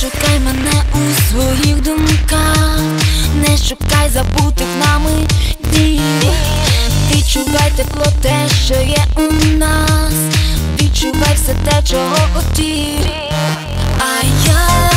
шукай мене у своїх думках, не шукай забутих нами дій Відчувай тепло те, що є у нас, відчувай все те, чого хотів. А я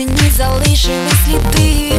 стіні залишили сліди